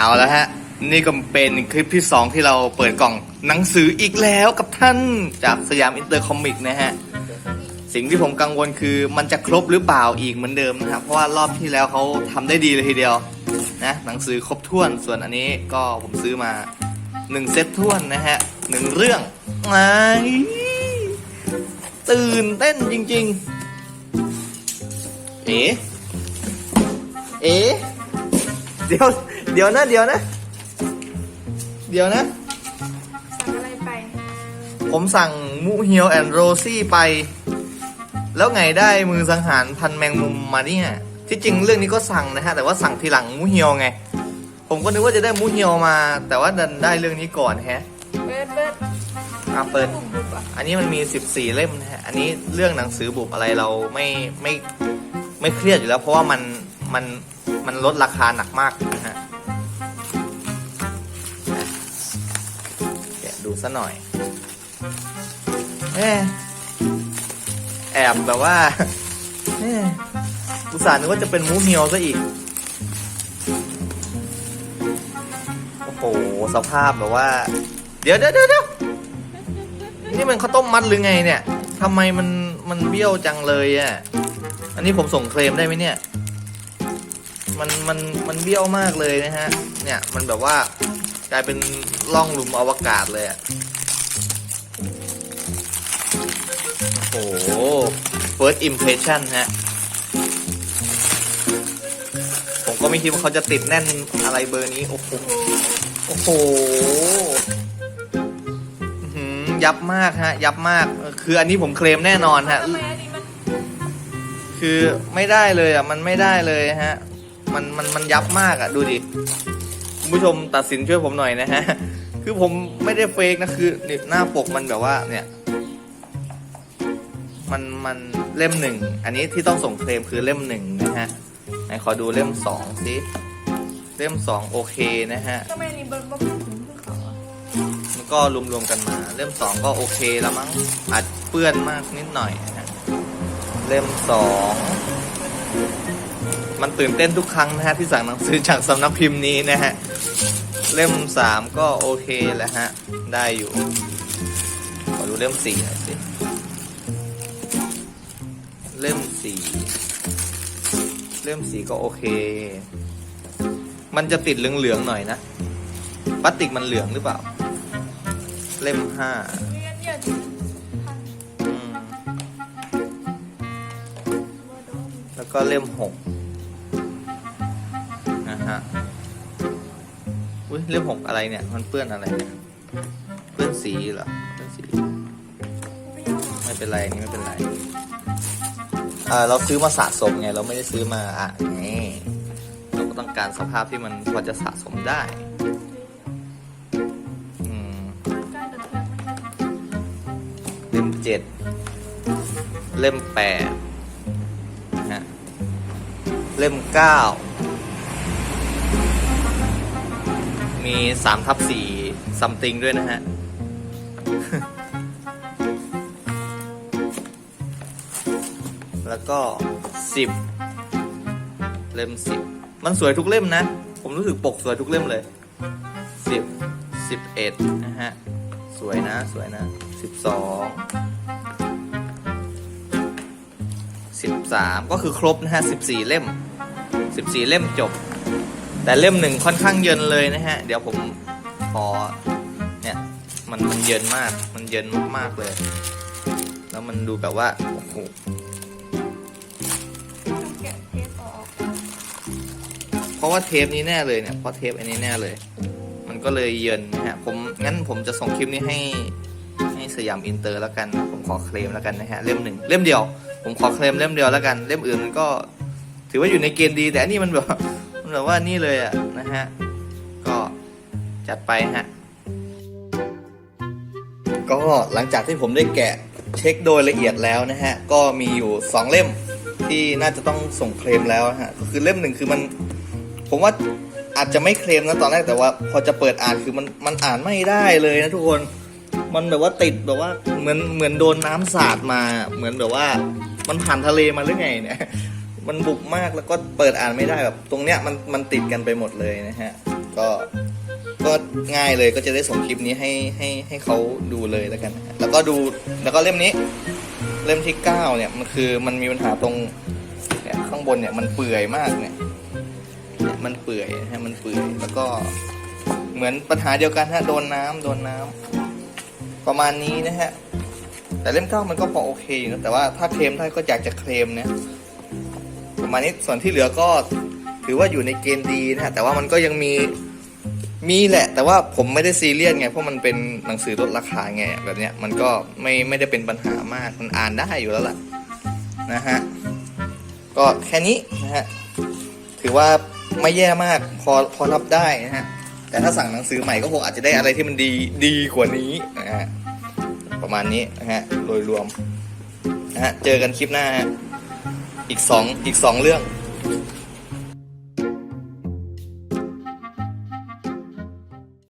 เอาแล้วฮะ นี่ก็เป็นคลิปที่ 2 ที่เราเปิดกล่องหนังสืออีกแล้วกับท่านจากสยามอินเตอร์คอมิกนะฮะ สิ่งที่ผมกังวลคือมันจะครบหรือเปล่าอีกเหมือนเดิมนะครับเพราะว่ารอบที่แล้วเขาทำได้ดีเลยทีเดียวนะหนังสือครบถ้วนส่วนอันนี้ก็ผมซื้อมาหนึ่งเซตถ้วนนะฮะหนึ่งเรื่องไอตื่นเต้นจริง ๆ เอ๋เอ๋เดี๋ยว เดี๋ยวนะเดี๋ยวนะ เดี๋ยวนะ สั่งอะไรไป ผมสั่งมูเฮียวแอนโรซี่ไป แล้วไงได้มือสังหารพันแมงมุมมาเนี่ย ที่จริงเรื่องนี้ก็สั่งนะฮะ แต่ว่าสั่งทีหลังมูเฮียวไง ผมก็นึกว่าจะได้มูเฮียวมา แต่ว่าดันได้เรื่องนี้ก่อนแฮะเบิร์ดเบิร์ดอะเปิด บุบบุบอะอันนี้มันมี 14 เล่มนะฮะ อันนี้เรื่องหนังสือบุบอะไรเราไม่ไม่ไม่เครียดอยู่แล้ว เพราะว่ามันมันมันลดราคาหนักมากนะฮะอะ ซะหน่อยแอบแบบว่าอุตส่าห์นึกว่าจะเป็นมูเฮียวซะอีก โอ้โห สภาพแบบว่าเดี๋ยวเดี๋ยวเดี๋ยวเดี๋ยวนี่มันข้าวต้มมัดหรือไงเนี่ยทำไมมันมันเบี้ยวจังเลยอะ อันนี้ผมส่งเคลมได้ไหมเนี่ย มันมันมันเบี้ยวมากเลยนะฮะ เนี่ยมันแบบว่า กลายเป็นล่องหลุมอวกาศเลยอะโอ้โห first impression ฮะ ผมก็ไม่คิดว่าเขาจะติดแน่นอะไรเบอร์นี้ โอ้โห โอ้โหยับมากฮะ ยับมาก คืออันนี้ผมเคลมแน่นอนฮะ คือไม่ได้เลยอะ มันไม่ได้เลยฮะ มันมันมันยับมากอะ ดูดิ ผู้ชมตัดสินช่วยผมหน่อยนะฮะ คือผมไม่ได้เฟกนะคือนหน้าปกมันแบบว่าเนี่ย มันมันเล่มหนึ่ง อันนี้ที่ต้องส่งเคลมคือเล่มหนึ่งนะฮะ ไหนขอดูเล่มสองสิเล่มสองโอเคนะฮะทำไมอันนี้เบิร์ดเบิร์ดถึงเขามันก็รวมๆกันมา เล่มสองก็โอเคแล้วมั้งอาจเปื้อนมากนิดหน่อยนะฮะเล่มสองมันตื่นเต้นทุกครั้งนะฮะที่สั่งหนังสือจากสำนักพิมพ์นี้นะฮะ เล่มสามก็โอเคแหล้วฮะ ได้อยู่ ขอดูเล่มสี่หน่อยสิ เล่มสี่เล่มสี่ก็โอเค มันจะติดเหลืองๆหน่อยนะพลาสติกมันเหลืองหรือเปล่า เล่มห้าเรียนเยอะจริงพันอืมเบิร์ดโดนแล้วก็เล่มหกนะฮะ อุ้ยเล่มหกอะไรเนี่ย มันเปื้อนอะไรเนี่ย เปื้อนสีเหรอ เปื้อนสี ไม่เป็นไรนี่ไม่เป็นไรอ่าเราซื้อมาสะสมไง เราไม่ได้ซื้อมาอะนี่เราก็ต้องการสภาพที่มันพอจะสะสมได้เทิร์นไม่ได้เล่มเจ็ดเล่มแปดนะฮะเล่มเก้า มีสามทับสี่ซัมติงด้วยนะฮะ แล้วก็สิบเล่มสิบมันสวยทุกเล่มนะ ผมรู้สึกปกสวยทุกเล่มเลยสิบสิบเอ็ดนะฮะ สวยนะ สวยนะสิบสองสิบสามก็คือครบนะฮะสิบสี่เล่มสิบสี่เล่มจบ แต่เล่มหนึ่งค่อนข้างเยินเลยนะฮะ เดี๋ยวผมขอเนี่ยมันมันเยินมากมันเยินมากๆเลย แล้วมันดูแบบว่าโอ้โหเพราะว่าเทปนี้แน่เลยเนี่ยเพราะเทปอันนี้แน่เลย มันก็เลยเยินนะฮะผมงั้นผมจะส่งคลิปนี้ให้ให้สยามอินเตอร์แล้วกัน ผมขอเคลมแล้วกันนะฮะเล่มหนึ่งเล่มเดียว ผมขอเคลมเล่มเดียวแล้วกัน เล่มอื่นมันก็ ถือว่าอยู่ในเกณฑ์ดี แต่อันนี้มันแบบมัน แบบว่านี่เลยอะนะฮะ ก็จัดไปฮะ ก็หลังจากที่ผมได้แกะเช็คโดยละเอียดแล้วนะฮะ ก็มีอยู่สองเล่มที่น่าจะต้องส่งเคลมแล้วฮะก็คือเล่มหนึ่งคือมัน ผมว่าอาจจะไม่เคลมนะตอนแรกแต่ว่า พอจะเปิดอ่านคือมันมันอ่านไม่ได้เลยนะทุกคนมันแบบว่าติดแบบว่าเหมือนเหมือนโดนน้ำสาดมาเหมือนแบบว่า มันผ่านทะเลมาหรือไงเนี่ย มันบุกมากแล้วก็เปิดอ่านไม่ได้แบบ ตรงเนี้ยมันมันติดกันไปหมดเลยนะฮะ ก็ก็ง่ายเลยก็จะได้ส่งคลิปนี้ให้ให้ให้เขาดูเลยแล้วกันแล้วก็ดูแล้วก็เล่มนี้ เล่มที่เก้าเนี่ยมันคือมันมีปัญหาตรงเนี่ยข้างบนเนี่ยมันเปื่อยมากเนี่ยมันเปื่อยนะฮะมันเปื่อยแล้วก็เหมือนปัญหาเดียวกันฮะโดนน้ำโดนน้ำประมาณนี้นะฮะแต่เล่มเก้ามันก็พอโอเคอยู่นะแต่ว่าถ้าเคลมได้ก็อยากจะเคลมเนี่ย ประมาณนี้ส่วนที่เหลือก็ถือว่าอยู่ในเกณฑ์ดีนะฮะแต่ว่ามันก็ยังมีมีแหละ แต่ว่าผมไม่ได้ซีเรียสไงเพราะมันเป็นหนังสือลดราคาไงแบบเนี้ยมันก็ไม่ไม่ได้เป็นปัญหามากมันอ่านได้อยู่แล้วล่ะนะฮะก็แค่นี้นะฮะถือว่าไม่แย่มากพอพอรับได้นะฮะแต่ถ้าสั่งหนังสือใหม่ก็คงอาจจะได้อะไรที่มันดีดีกว่านี้นะฮะประมาณนี้นะฮะโดยรวมนะฮะเจอกันคลิปหน้าฮะ อีกสองอีกสองเรื่อง